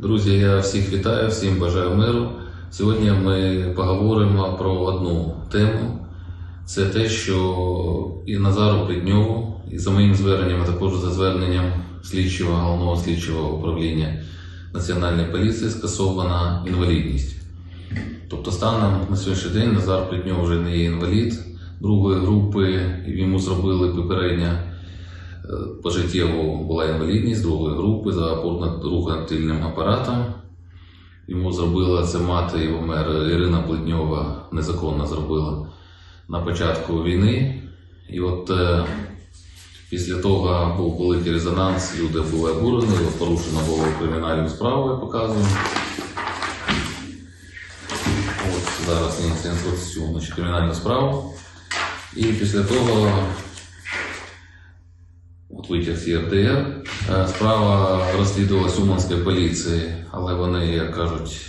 Друзі, я всіх вітаю, всім бажаю миру. Сьогодні ми поговоримо про одну тему. Це те, що і Назару Плідньову, і за моїм зверненням, а також за зверненням слідчого головного слідчого управління Національної поліції скасована інвалідність. Тобто, станом на сьогоднішній день Назар Плідньов вже не є інвалід другої групи, йому зробили попередньо е, пожиттєво була інвалідність другої групи за опорно-рухательним апаратом. Йому зробила це мати його мер Ірина Плетньова незаконно зробила на початку війни. І от е, після того був великий резонанс, люди були обурені, порушено було кримінальну справу, я показую. От зараз значить, кримінальну справу. І після того витяг ЄРДР. Е, Справа розслідувалась Уманської поліції, але вони, як кажуть,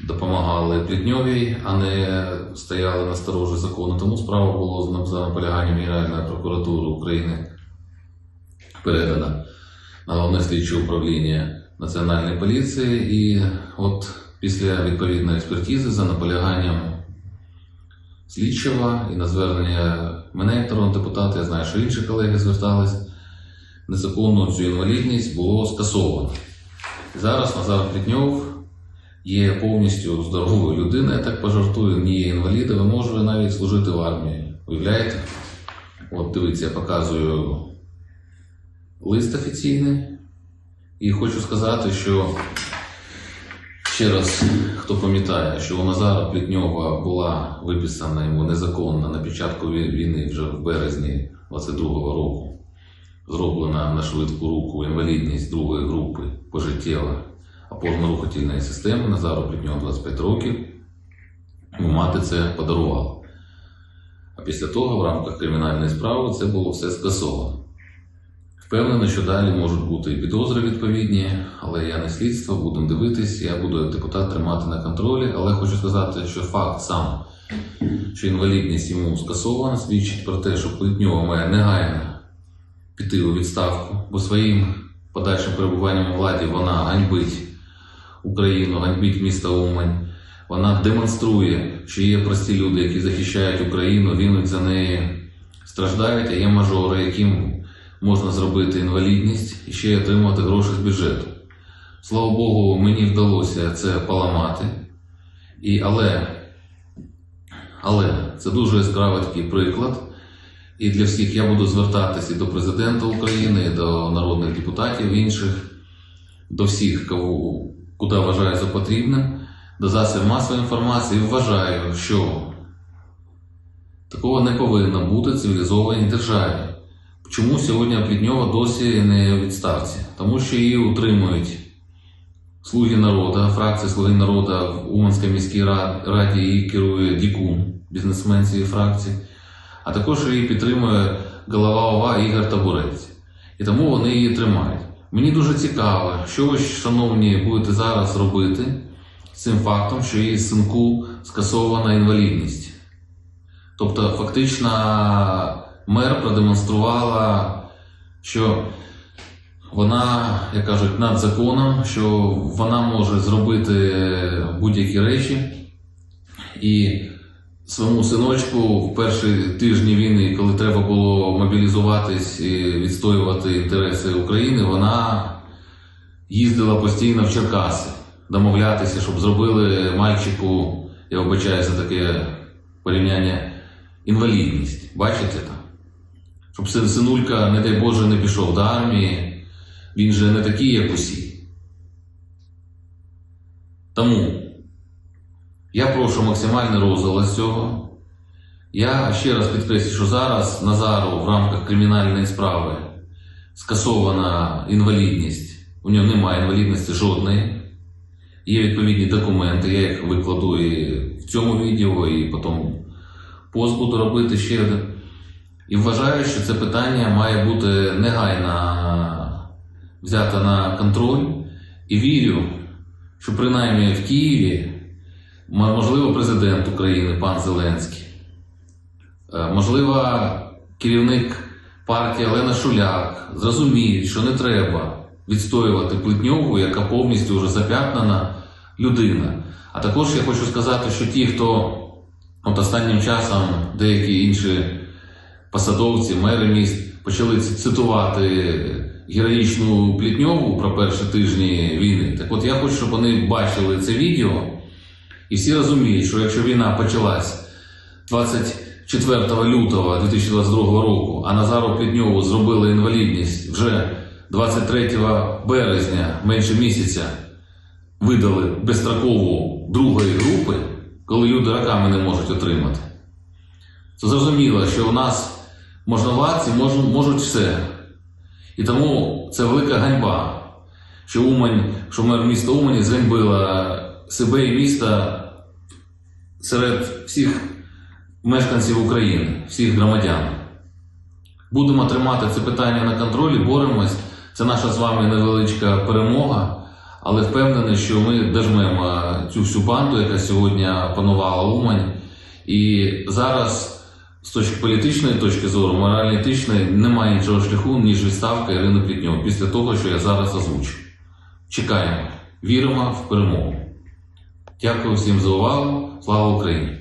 допомагали Плітньовій, а не стояли на сторожі закону. Тому справа була за наполяганням Генеральної прокуратури України передана на головне слідче управління Національної поліції. І от після відповідної експертизи за наполяганням слідчого і на звернення мене, як народного депутата, я знаю, що інші колеги звертались, незаконно цю інвалідність було скасовано. Зараз Назар Плітньов є повністю здоровою людиною, я так пожартую, не є інвалідом, і може навіть служити в армії. Уявляєте? От дивіться, я показую лист офіційний. І хочу сказати, що Ще раз, хто пам'ятає, що у Назара Плітньова була виписана йому незаконно на початку війни вже в березні 22-го року, зроблена на швидку руку інвалідність другої групи пожиттєва опорно-рухательної системи Назару Плітньову 25 років. Мати це подарувала. А після того, в рамках кримінальної справи, це було все скасовано. Впевнений, що далі можуть бути і підозри відповідні, але я не слідство, будемо дивитись, я буду як депутат тримати на контролі. Але хочу сказати, що факт сам, що інвалідність йому скасована, свідчить про те, що Плетньова має негайно піти у відставку, бо своїм подальшим перебуванням у владі вона ганьбить Україну, ганьбить місто Умань. Вона демонструє, що є прості люди, які захищають Україну, гинуть за неї, страждають, а є мажори, яким можна зробити інвалідність і ще й отримувати гроші з бюджету. Слава Богу, мені вдалося це поламати. І, але, але це дуже яскравий такий приклад. І для всіх я буду звертатися і до президента України, і до народних депутатів інших, до всіх, кого, куди вважаю за потрібним, до засобів масової інформації. Вважаю, що такого не повинно бути в цивілізованій державі. Чому сьогодні Плідньова досі не у відставці? Тому що її утримують слуги народу, фракція Слуги народу в Уманській міській ра- раді її керує Дікун, бізнесмен цієї фракції, а також її підтримує голова ОВА Ігор Табурець. І тому вони її тримають. Мені дуже цікаво, що ви, шановні, будете зараз робити з цим фактом, що її синку скасована інвалідність. Тобто, фактично, мер продемонструвала, що вона, як кажуть, над законом, що вона може зробити будь-які речі. І своєму синочку в перші тижні війни, коли треба було мобілізуватись і відстоювати інтереси України, вона їздила постійно в Черкаси, домовлятися, щоб зробили мальчику, я вибачаю за таке порівняння, інвалідність. Бачите? Щоб син синулька, не дай Боже, не пішов до армії, він же не такий, як усі. Тому я прошу максимальний розголос цього. Я ще раз підкреслю, що зараз Назару в рамках кримінальної справи скасована інвалідність. У нього немає інвалідності жодної. Є відповідні документи, я їх викладу і в цьому відео, і потім пост буду робити ще один. І вважаю, що це питання має бути негайно взято на контроль. І вірю, що принаймні в Києві, можливо, президент України пан Зеленський, е, можливо, керівник партії Олена Шуляк зрозуміють, що не треба відстоювати Плетньову, яка повністю вже зап'ятнана людина. А також я хочу сказати, що ті, хто от останнім часом деякі інші посадовці, мери міст почали цитувати героїчну Плітньову про перші тижні війни. Так от я хочу, щоб вони бачили це відео і всі розуміють, що якщо війна почалась 24 лютого 2022 року, а Назару Плітньову зробили інвалідність вже 23 березня, менше місяця, видали безстрокову другої групи, коли люди роками не можуть отримати. Це зрозуміло, що у нас можновладці можуть, можуть все. І тому це велика ганьба, що Умань, що мер міста Умані зганьбила себе і міста серед всіх мешканців України, всіх громадян. Будемо тримати це питання на контролі, боремось. Це наша з вами невеличка перемога, але впевнений, що ми дожмемо цю всю банду, яка сьогодні панувала Умань. І зараз, з точки політичної точки зору, морально-етичної, немає іншого шляху, ніж відставка Ірини Плітньов після того, що я зараз озвучу. Чекаємо, віримо в перемогу. Дякую всім за увагу. Слава Україні!